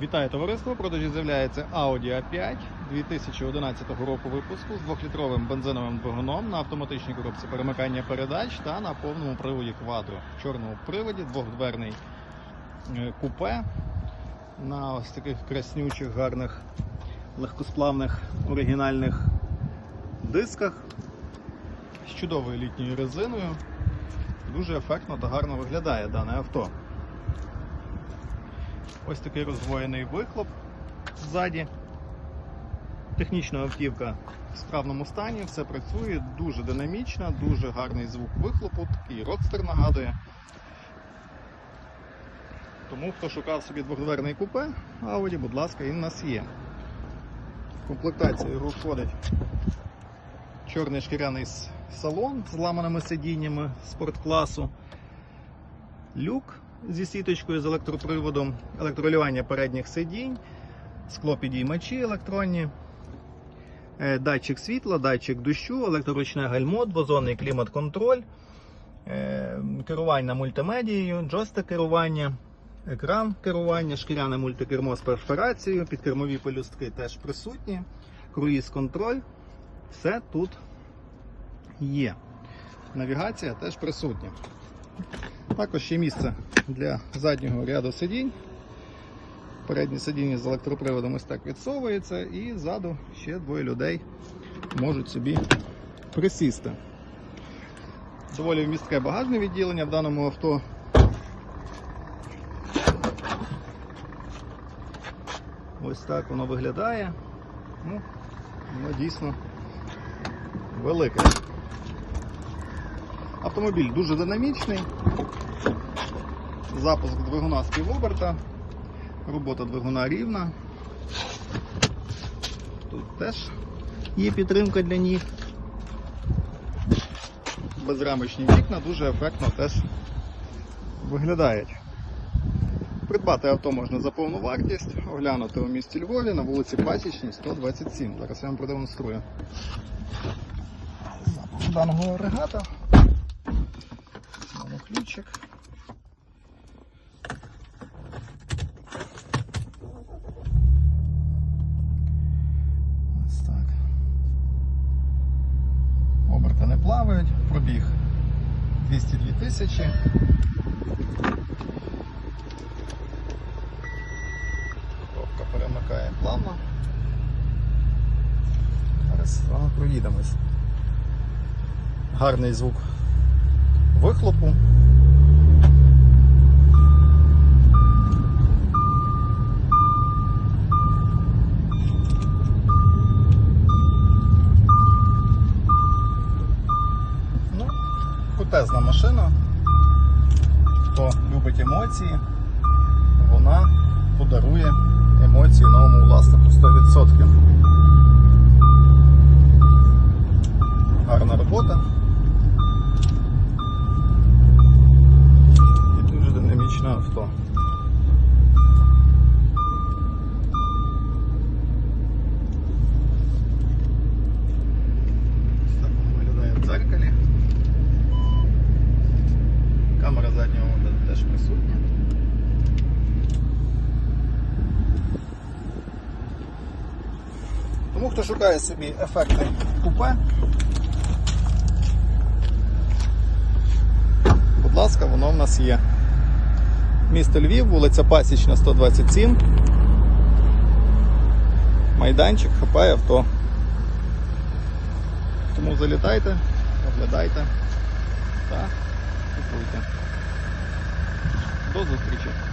Вітаю товариство! Продажі з'являється Audi A5 2011 року випуску з 2-літровим бензиновим двигуном на автоматичній коробці перемикання передач та на повному приводі квадро. В чорному приводі двохдверний е, купе на ось таких краснючих, гарних, легкосплавних оригінальних дисках з чудовою літньою резиною. Дуже ефектно та гарно виглядає дане авто. Ось такий роздвоєний вихлоп ззаді. Технічна автівка в справному стані, все працює, дуже динамічна, дуже гарний звук вихлопу, такий родстер нагадує. Тому хто шукав собі двохдверний купе Audi, будь ласка, він у нас є. В комплектацію його входить чорний шкіряний салон з ламаними сидіннями спорткласу, люк зі сіточкою з електроприводом, електролювання передніх сидінь, склопідіймачі електронні, е, датчик світла, датчик дощу, електроручне гальмо, двозонний клімат-контроль, е, керування мультимедією, джойстик керування, екран керування, шкіряне мультикермо з перфорацією, підкермові пелюстки теж присутні, круїз-контроль. Все тут є. Навігація теж присутня. Також є місце для заднього ряду сидінь. Переднє сидіння з електроприводом ось так відсовується, і ззаду ще двоє людей можуть собі присісти. Доволі вмістке багажне відділення в даному авто. Ось так воно виглядає. Ну, воно дійсно велике. Автомобіль дуже динамічний. Запуск двигуна з півоберта. Робота двигуна рівна. Тут теж є підтримка для ніг. Безрамочні вікна дуже ефектно теж виглядають. Придбати авто можна за повну вартість, оглянути у місті Львові на вулиці Пасічній 127. Зараз я вам продемонструю. Запуск даного. Знову ключик. Ось так. Оберти не плавають, пробіг 202 тисячі. Коробка перемикає плавно. Зараз вами проїдемось. Гарний звук вихлопу. Ну, крутезна машина. Хто любить емоції, вона подарує емоції новому власнику 100%. Гарна робота. І дуже динамічне авто. Так воно виглядає в дзеркалі. Камера заднього огляду теж присутня. Тому хто шукає собі ефектний купе, будь ласка, воно в нас є. Місто Львів, вулиця Пасічна, 127. Майданчик хапає авто. Тому залітайте, оглядайте та купуйте. До зустрічі!